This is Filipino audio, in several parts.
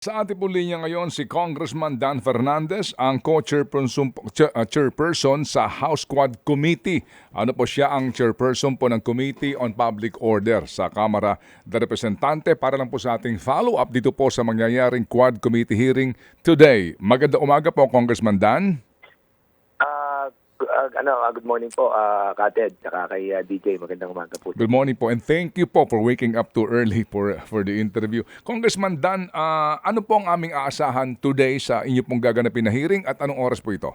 Sa ating po linya ngayon si Congressman Dan Fernandez, ang co-chairperson ch- chairperson sa House Quad Committee. Ano po siya ang chairperson po ng Committee on Public Order sa Kamara de Representante para lang po sa ating follow-up dito po sa mangyayaring Quad Committee hearing today. Maganda umaga po Congressman Dan. Ah, ah, ano, ah, good morning po, uh, Kated, saka kay ah, DJ. Magandang umaga po. Good morning po and thank you po for waking up too early for for the interview. Congressman Dan, ah, ano po ang aming aasahan today sa inyo pong gaganapin na hearing at anong oras po ito?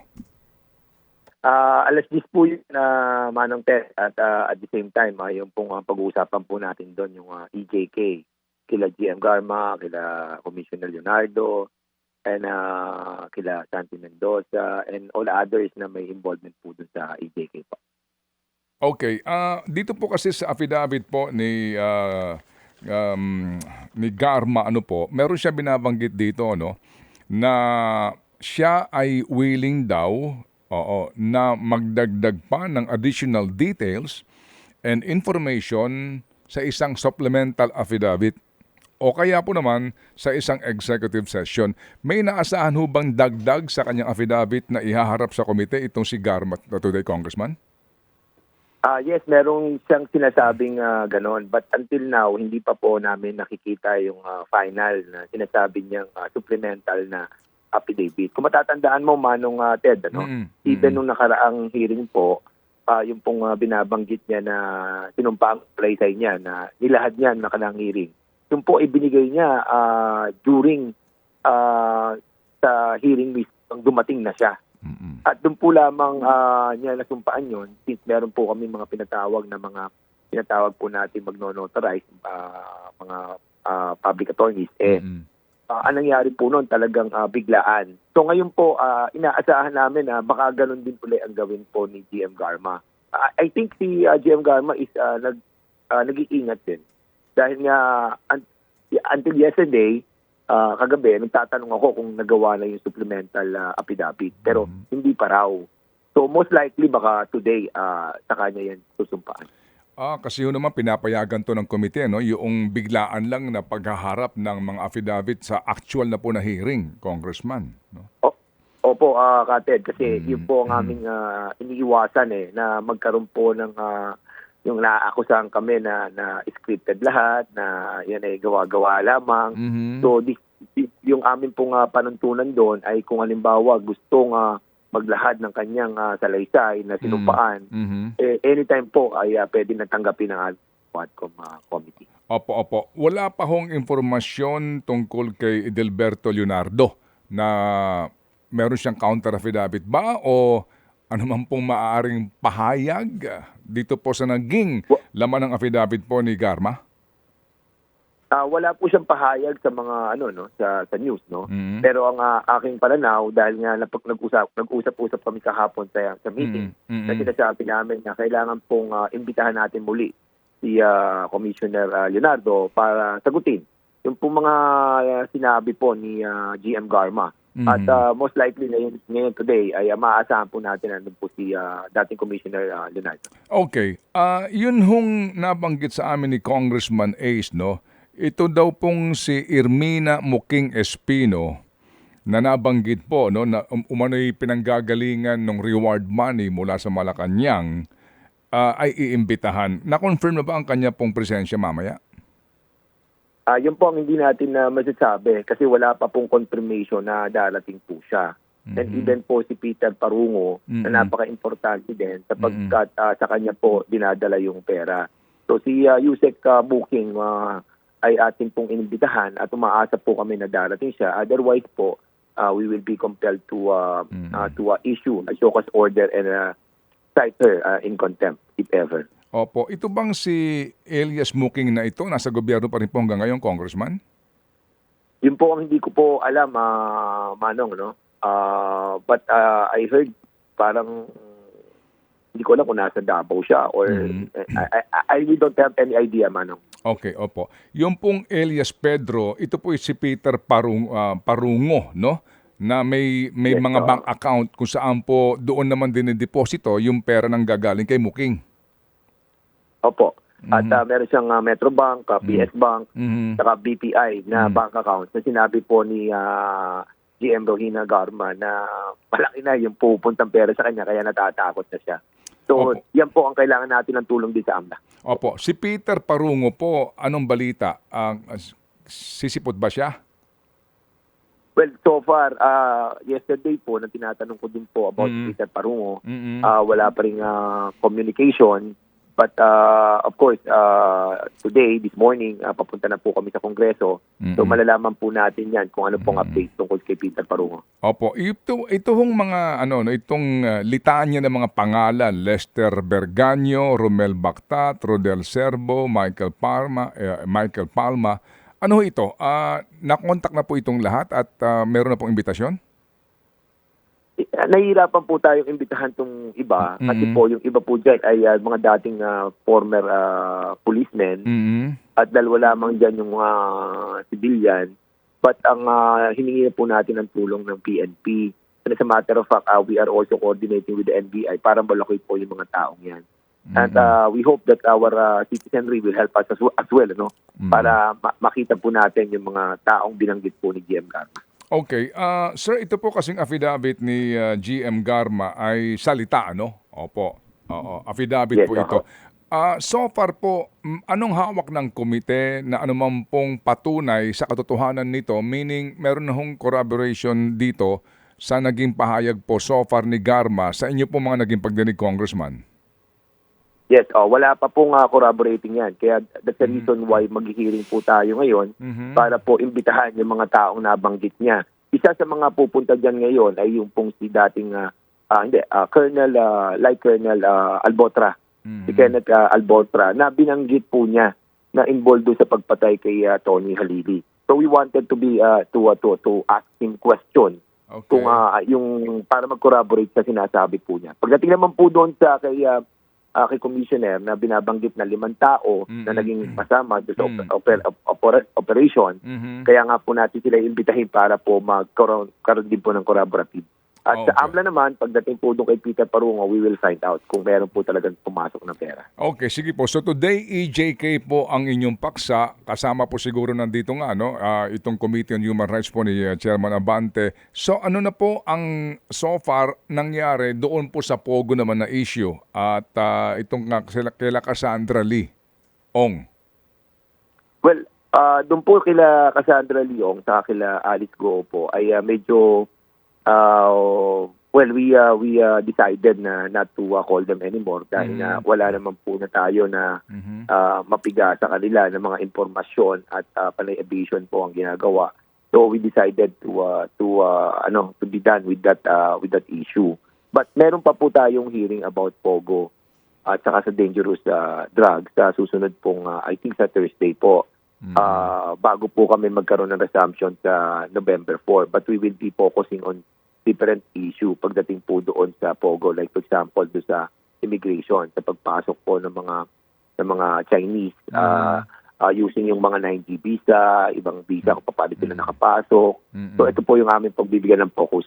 Ah, alas 10 po yun na Manong Ted at ah, at the same time, ah, yung pong ah, pag-uusapan po natin doon, yung ah, EJK, kila GM Garma, kila Commissioner Leonardo, and ah, kila Santi Mendoza, and all others na may involvement po doon sa EJK po. Okay, ah dito po kasi sa affidavit po ni ah, um, ni Garma ano po, meron siya binabanggit dito no na siya ay willing daw oo, na magdagdag pa ng additional details and information sa isang supplemental affidavit o kaya po naman sa isang executive session. May naasahan ho bang dagdag sa kanyang affidavit na ihaharap sa komite itong si Garma today, Congressman? Ah, yes, merong siyang sinasabing ah, ganon. But until now, hindi pa po namin nakikita yung ah, final na sinasabi niyang ah, supplemental na affidavit. Kung matatandaan mo, Manong ah, Ted, ano? Mm, even nung nakaraang hearing po, ah, yung pong ah, binabanggit niya na sinumpang playsay niya na nilahad niya nung nakaraang hearing. Yung po ibinigay niya ah, during ah, sa hearing mismo, dumating na siya. Mm-mm. At doon po lamang ah, niya nasumpaan yon since meron po kami mga pinatawag na mga pinatawag po natin magno-notarize ah, mga ah, public attorneys. Eh, Mm-mm. ah, anong nangyari po noon talagang ah, biglaan. So ngayon po, ah, inaasahan namin na baka ganun din pala ang gawin po ni GM Garma. Ah, I think si ah, GM Garma is ah, nag, ah, nag-iingat din. Dahil nga, un- until yesterday, ah, kagabi, nagtatanong ako kung nagawa na yung supplemental ah, affidavit. Pero Mhm. hindi pa raw. So most likely baka today ah, sa kanya yan susumpaan. Ah, kasi yun naman pinapayagan to ng komite, no? Yung biglaan lang na paghaharap ng mga affidavit sa actual na po na hearing, Congressman. No? Opo, ah Kated, kasi Mm, yun po ang mm. aming ah, iniiwasan eh, na magkaroon po ng ah, yung naaakusahan kami na, na scripted lahat, na yan ay gawa-gawa lamang. Mhm. So, di, di- yung amin pong ah, panuntunan doon ay kung halimbawa gustong ah, maglahad ng kanyang ah, salaysay na sinumpaan, Mhm. eh, anytime po ay ah, pwede na tanggapin ng Quadcom ah, committee. Opo, opo. Wala pa hong informasyon tungkol kay Edelberto Leonardo na meron siyang counter affidavit ba o ano man pong maaaring pahayag dito po sa naging laman ng affidavit po ni Garma? Ah, wala po siyang pahayag sa mga ano no sa sa news no. Mhm. Pero ang ah, aking pananaw dahil nga napag nag-usap nag-usap-usap kami kahapon sa sa meeting Mhm. na sinasabi namin na kailangan pong ah, imbitahan natin muli si ah, Commissioner ah, Leonardo para sagutin yung pong mga ah, sinabi po ni ah, GM Garma. Mhm. At ah, most likely ngayon, ngayon today ay ah, maaasahan po natin na nandun po si ah, dating Commissioner ah, Leonardo. Okay. Ah, yun hong nabanggit sa amin ni Congressman Ace, no? Ito daw pong si Irmina Muking Espino na nabanggit po, no, na um, umano'y pinanggagalingan ng reward money mula sa Malacanang ah, ay iimbitahan. Na-confirm na ba ang kanya pong presensya mamaya? Ah, yun po ang hindi natin na masasabi kasi wala pa pong confirmation na darating po siya. And Mhm. even po si Peter Parungo Mhm. na napaka-importante din sapagkat ah, sa kanya po dinadala yung pera. So si uh, Yusek ah, Booking ah, ay ating pong inimbitahan at umaasa po kami na darating siya. Otherwise po, ah, we will be compelled to ah, Mhm. ah, to ah, issue a show cause order and uh, cite her ah, in contempt if ever. Opo. Ito bang si Elias Muking na ito nasa gobyerno pa rin po hanggang ngayon, Congressman? Yun po ang hindi ko po alam, ah, Manong, no? Ah, but ah, I heard parang hindi ko alam kung nasa Davao siya or Mhm. I, I, I really don't have any idea, Manong. Okay, opo. Yung pong Elias Pedro, ito po si Peter Parung, ah, Parungo, no? Na may may Yes, mga oo. bank account kung saan po doon naman din deposito yung pera nang gagaling kay Muking. Opo. At ah, meron siyang ah, Metrobank, ah, PS Bank, Mhm. saka BPI na Mm. bank account na sinabi po ni ah, GM Rohina Garma na malaki na yung pupuntang pera sa kanya kaya natatakot na siya. So, Opo. yan po ang kailangan natin ng tulong din sa AMLA. Opo, si Peter Parungo po, anong balita? Ang sisipot ba siya? Well, so far, ah, yesterday po, nang tinatanong ko din po about Mm. Peter Parungo, Mhm. ah, wala pa rin ah, communication. But uh, of course, uh, today, this morning, ah, papunta na po kami sa Kongreso. So Mhm. malalaman po natin yan kung ano pong Mm. update tungkol kay Peter Parungo. Opo, ito ito hong mga ano no, itong uh, litanya ng mga pangalan, Lester Berganyo, Romel Bactat, Rodel Serbo, Michael Palma, eh, Michael Palma. Ano ito? Ah, nakontak na po itong lahat at ah, meron na pong imbitasyon? Eh, Nahihirapan po tayong imbitahan tong iba kasi Mm. po yung iba po dyan ay ah, mga dating ah, former ah, policemen Mhm. at dalawa lamang dyan yung mga civilian. But ang ah, hiningi na po natin ng tulong ng PNP. And as a matter of fact, ah, we are also coordinating with the NBI para malocate po yung mga taong yan. And Mhm. uh, we hope that our uh, citizenry will help us as, well- as well, no? Mhm. Para ma- makita po natin yung mga taong binanggit po ni GM Garma. Okay. ah, sir, ito po kasing affidavit ni ah, GM Garma ay salita, ano? Opo. Oo, affidavit Yes, po ito. Ah, so far po, mm, anong hawak ng komite na anuman pong patunay sa katotohanan nito? Meaning, meron na hong corroboration dito sa naging pahayag po so far ni Garma sa inyo po mga naging pagdinig, Congressman? Yes, oh, wala pa pong uh, corroborating yan. Kaya that's the reason why maghihiring po tayo ngayon Mhm. para po imbitahan yung mga taong nabanggit niya. Isa sa mga pupunta dyan ngayon ay yung pong si dating, ah, ah, hindi, ah, Colonel, ah, like Colonel ah, Albotra. Mhm. si Kenneth ah, Albotra na binanggit po niya na involved sa pagpatay kay ah, Tony Halili. So we wanted to be ah, to, ah, to to ask him question Okay. kung ah, yung para mag-corroborate sa sinasabi po niya. Pagdating naman po doon sa kay ah, kay commissioner na binabanggit na limang tao na Mm-mm. naging kasama doon sa Mm. oper- oper- opera- operation, Mhm. kaya nga po natin sila imbitahin para po magkaroon karoon din po ng corroborative. At sa Okay. AMLA naman, pagdating po doon kay Peter Parungo, we will find out kung meron po talagang pumasok na pera. Okay, sige po. So today, EJK po ang inyong paksa. Kasama po siguro nandito nga, no? ah, itong Committee on Human Rights po ni uh, Chairman Abante. So ano na po ang so far nangyari doon po sa Pogo naman na issue at ah, itong nga sila, kila Cassandra Lee Ong. Well, ah doon po kila Cassandra Leong sa kila Alice Go po ay ah, medyo ah, well we ah, we ah, decided na not to ah, call them anymore dahil Mhm. na wala naman po na tayo na Mhm. ah, mapiga sa kanila ng mga impormasyon at uh, panay evasion po ang ginagawa. So we decided to ah, to ah, ano to be done with that ah, with that issue. But meron pa po tayong hearing about Pogo at saka sa dangerous ah, drugs sa susunod pong ah, I think sa Thursday po. Mhm. Ah, bago po kami magkaroon ng resumption sa November 4 but we will be focusing on different issue pagdating po doon sa Pogo like for example do sa immigration sa pagpasok po ng mga ng mga Chinese ah, ah, using yung mga 9G visa, ibang visa kung paano sila nakapasok. Mhm. So ito po yung aming pagbibigyan ng focus.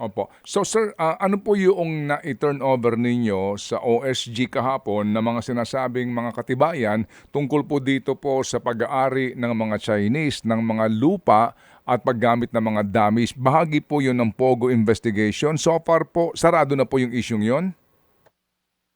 Opo. So sir, ah, ano po yung na-turn over ninyo sa OSG kahapon na mga sinasabing mga katibayan tungkol po dito po sa pag-aari ng mga Chinese ng mga lupa at paggamit ng mga dummies. Bahagi po yun ng POGO investigation. So far po, sarado na po yung isyong yon?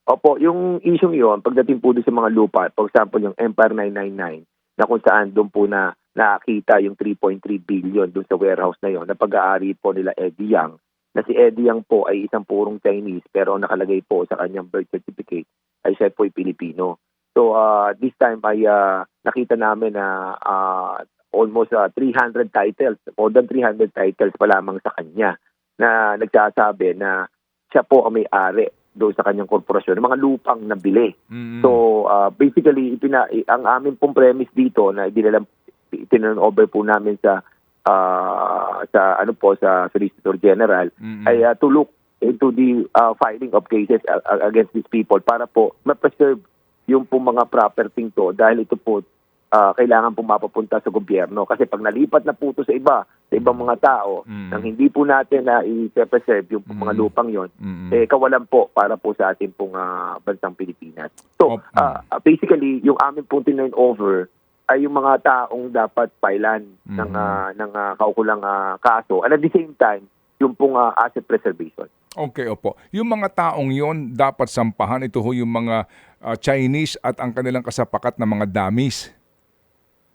Opo, yung issue yon pagdating po doon sa mga lupa, for example, yung Empire 999, na kung saan doon po na nakita yung 3.3 billion doon sa warehouse na yon na pag-aari po nila Eddie Yang, na si Eddie Yang po ay isang purong Chinese pero nakalagay po sa kanyang birth certificate ay siya po ay Pilipino. So uh, this time ay uh, nakita namin na uh, almost uh, 300 titles, more than 300 titles pa lamang sa kanya na nagsasabi na siya po ang may-ari doon sa kanyang korporasyon, mga lupang nabili. Mhm. So, uh, basically, ipina, ang aming pong premise dito na dinala, tinan over po namin sa uh, sa ano po sa Solicitor General Mhm. ay uh, to look into the uh, filing of cases uh, against these people para po ma-preserve yung po mga property to dahil ito po ah, kailangan po mapapunta sa gobyerno. Kasi pag nalipat na po ito sa iba, sa ibang mga tao, Mm. nang hindi po natin na i-preserve yung mga Mm. lupang yon, Mm-mm. eh kawalan po para po sa ating pong ah, bansang Pilipinas. So, Op- ah, ah, basically, yung aming pong over ay yung mga taong dapat pailan ng Mhm. ah, ng ah, kaukulang ah, kaso and at the same time yung pong ah, asset preservation. Okay, opo. Yung mga taong yon dapat sampahan. Ito ho yung mga ah, Chinese at ang kanilang kasapakat na mga damis.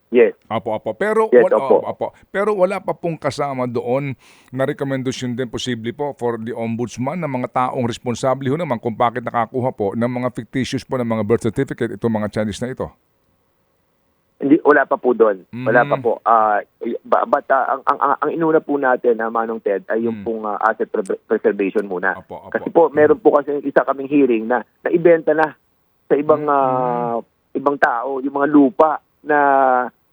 Yes. Apo, apo. Pero, Yes, wala, opo. apo. Pero wala pa pong kasama doon na rekomendasyon din posible po for the ombudsman ng mga taong responsable ho naman kung bakit nakakuha po ng mga fictitious po ng mga birth certificate itong mga Chinese na ito. Hindi wala pa po doon. Wala Mhm. pa po. Ah, ba- but ah, ang, ang, ang inuna po natin na Manong Ted ay yung Mm. pong ah, asset pre- preservation muna. Apo, apo. Kasi po meron po kasi isa kaming hearing na naibenta na sa ibang Mm. ah, ibang tao yung mga lupa na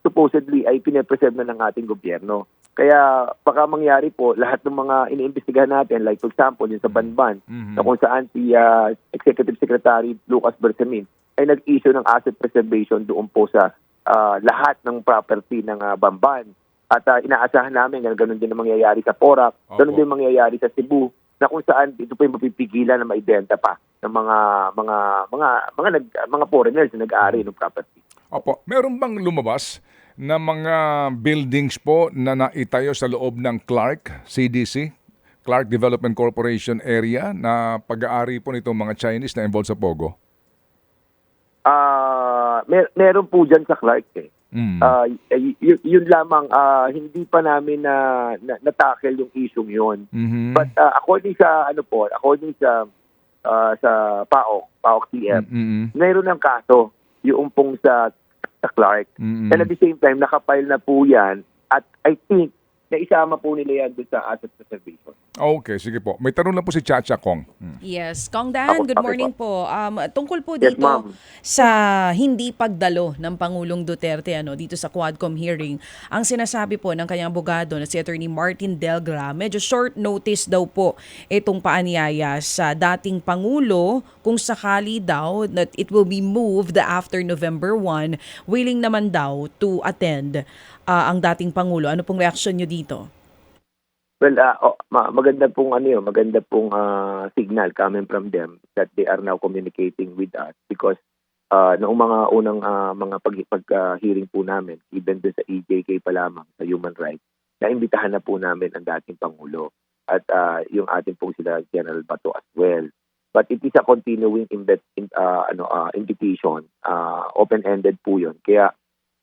supposedly ay pinapreserve na ng ating gobyerno. Kaya baka mangyari po lahat ng mga iniimbestigahan natin like for example yung sa Banban Mhm. na kung saan si ah, Executive Secretary Lucas Bersamin ay nag-issue ng asset preservation doon po sa ah, lahat ng property ng ah, Bamban. At ah, inaasahan namin na ganun din ang mangyayari sa Porac, ganun din ang mangyayari sa Cebu, na kung saan ito po yung mapipigilan na maibenta pa ng mga mga mga mga nag, mga foreigners na nag-aari ng property. Opo, meron bang lumabas na mga buildings po na naitayo sa loob ng Clark CDC, Clark Development Corporation area na pag-aari po nitong mga Chinese na involved sa Pogo? Ah, mer- meron po diyan sa Clark eh. Mm. Ah, y- yun lamang ah, hindi pa namin na, na na-tackle yung issue yun. Mhm. But uh, according sa ano po, according sa uh, sa PAOK, PAOK TM, Mm-mm. mayroon ng kaso yung pong sa sa Clark. Mm-mm. And at the same time, nakapile na po yan at I think na isama po nila yan doon sa asset preservation. Okay, sige po. May tanong lang po si Chacha Kong. Mm. Yes, Kong Dan, Ako- good ako morning po. Um, tungkol po Yes, dito ma'am. sa hindi pagdalo ng Pangulong Duterte ano dito sa Quadcom hearing, ang sinasabi po ng kanyang abogado na si Attorney Martin Delgra, medyo short notice daw po itong paanyaya sa dating Pangulo kung sakali daw that it will be moved after November 1, willing naman daw to attend ah, ang dating Pangulo. Ano pong reaksyon nyo dito? Well, uh, oh, ma- maganda pong ano yun, maganda pong uh, signal coming from them that they are now communicating with us because uh, noong mga unang uh, mga pag, pag uh, hearing po namin, even doon sa EJK pa lamang sa human rights, naimbitahan na po namin ang dating Pangulo at uh, yung ating pong sila General Bato as well. But it is a continuing invite, in, uh, ano, uh, invitation, uh, open-ended po yun. Kaya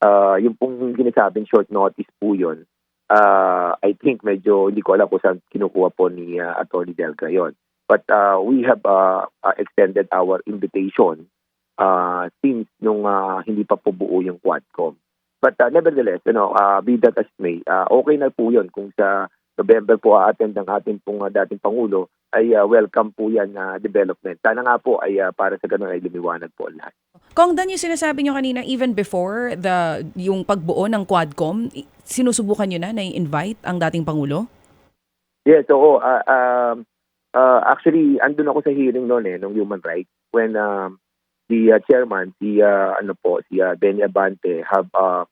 uh, yung pong sinasabing short notice po yun, uh, I think medyo hindi ko alam kung saan kinukuha po ni uh, Attorney Delga yon. But uh, we have uh, uh, extended our invitation uh, since nung uh, hindi pa po buo yung Quadcom. But uh, nevertheless, you know, uh, be that as may, uh, okay na po yun kung sa November po attend ng ating pong uh, dating Pangulo ay uh, welcome po yan na development. Sana nga po ay uh, para sa ganun ay lumiwanag po lahat. Kong Dan, yung sinasabi nyo kanina, even before the yung pagbuo ng Quadcom, sinusubukan nyo na na invite ang dating Pangulo? Yes, oo. Uh, um, uh, actually, andun ako sa hearing noon eh, ng human rights when um, the uh, chairman, si uh, ano po, si uh, Benny Abante have uh,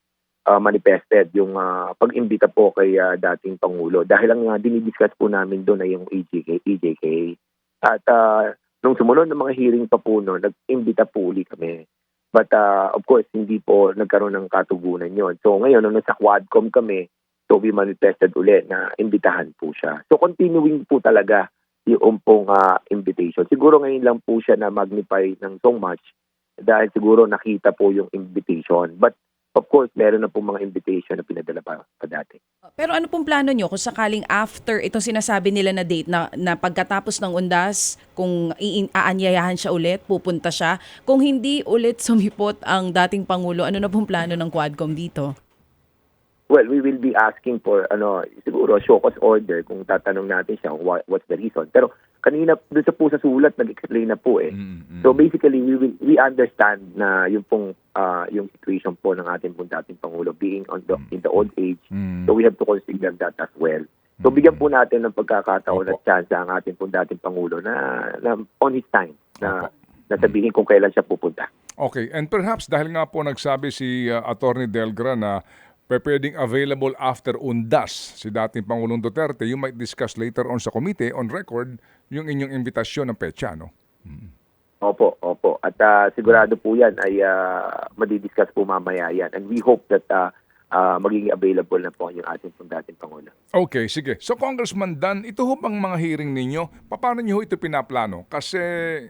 uh, manifested yung uh, pag-imbita po kay uh, dating Pangulo. Dahil ang uh, dinidiscuss po namin doon ay yung EJK. EJK. At uh, nung sumunod ng mga hearing pa po noon, nag-imbita po uli kami. But uh, of course, hindi po nagkaroon ng katugunan yon. So ngayon, nung nasa Quadcom kami, So we manifested ulit na imbitahan po siya. So continuing po talaga yung pong ah, invitation. Siguro ngayon lang po siya na magnify ng so much dahil siguro nakita po yung invitation. But of course, meron na po mga invitation na pinadala pa, pa dati. Pero ano pong plano nyo kung sakaling after itong sinasabi nila na date na, na pagkatapos ng undas, kung aanyayahan siya ulit, pupunta siya. Kung hindi ulit sumipot ang dating Pangulo, ano na pong plano ng Quadcom dito? Well, we will be asking for ano siguro show cause order kung tatanong natin siya what, what's the reason. Pero kanina doon sa po sa sulat nag-explain na po eh. Mm-mm. So basically we will, we understand na yung pong ah, yung situation po ng ating pong dating pangulo being on the in the old age. Mm. So we have to consider that as well. So bigyan po natin ng pagkakataon Opo. at chance ang ating pong dating pangulo na, na on his time na Opo. na sabihin kung kailan siya pupunta. Okay, and perhaps dahil nga po nagsabi si uh, Attorney Delgra na pe- pwedeng available after undas si dating Pangulong Duterte, you might discuss later on sa committee on record yung inyong imbitasyon ng petsa, no? Opo, opo. At ah, sigurado po yan ay uh, madidiscuss po mamaya yan. And we hope that ah, ah, magiging available na po yung ating pong dating Pangulo. Okay, sige. So Congressman Dan, ito ho bang mga hearing ninyo? Paano niyo ito pinaplano? Kasi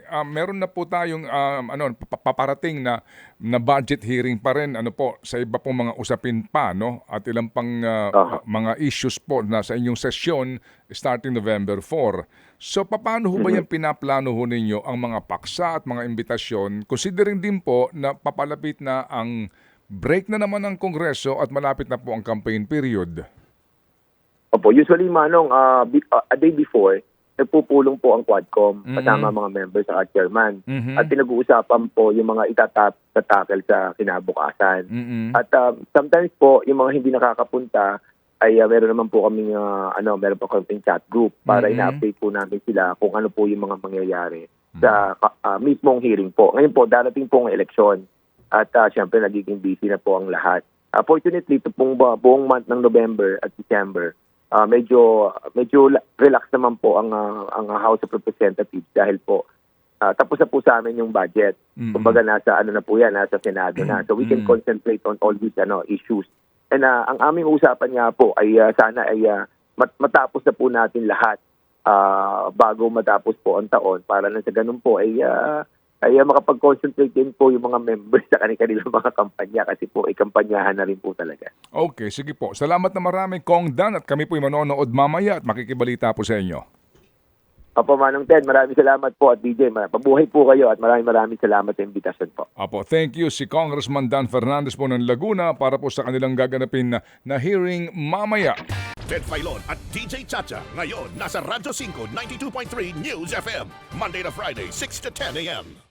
ah, meron na po tayong um, ano pa- paparating na na budget hearing pa rin ano po sa iba pong mga usapin pa no at ilang pang ah, Aha. mga issues po na sa inyong sesyon starting November 4. So paano ho ba yan pinaplano ho ninyo ang mga paksa at mga imbitasyon considering din po na papalapit na ang break na naman ng Kongreso at malapit na po ang campaign period? Opo, usually manong ah, bi- ah, a day before, nagpupulong po ang Quadcom kasama mga members at chairman. Mhm. At pinag-uusapan po yung mga itatap tatakal sa kinabukasan. Mm-mm. At ah, sometimes po, yung mga hindi nakakapunta, ay ah, meron naman po kaming ah, ano, meron po kaming chat group para Mhm. ina-update po namin sila kung ano po yung mga mangyayari sa ah, mismong hearing po. Ngayon po, darating po ang eleksyon. At uh, syempre, nagiging busy na po ang lahat. Ah, fortunately, ito pong bu- buong month ng November at December, ah, medyo medyo la- relax naman po ang ah, ang House of Representatives dahil po ah, tapos na po sa amin yung budget. Mm. Kumbaga nasa ano na po yan, nasa Senado na. So we can Mm. concentrate on all these ano issues. And ah, ang aming usapan nga po ay ah, sana ay ah, mat- matapos na po natin lahat ah, bago matapos po ang taon para na sa ganun po ay ah, ay makapag-concentrate din po yung mga members sa kanilang mga kampanya kasi po ay kampanyahan na rin po talaga. Okay, sige po. Salamat na marami, Kong Dan, at kami po'y manonood mamaya at makikibalita po sa inyo. Opo, Manong Ted, maraming salamat po at DJ. Ma- Pabuhay po kayo at maraming maraming salamat sa invitation po. Apo, thank you si Congressman Dan Fernandez po ng Laguna para po sa kanilang gaganapin na, na hearing mamaya. Ted Filon at DJ Chacha. Ngayon, nasa Radyo 5, 92.3 News FM. Monday to Friday, 6 to 10 a.m.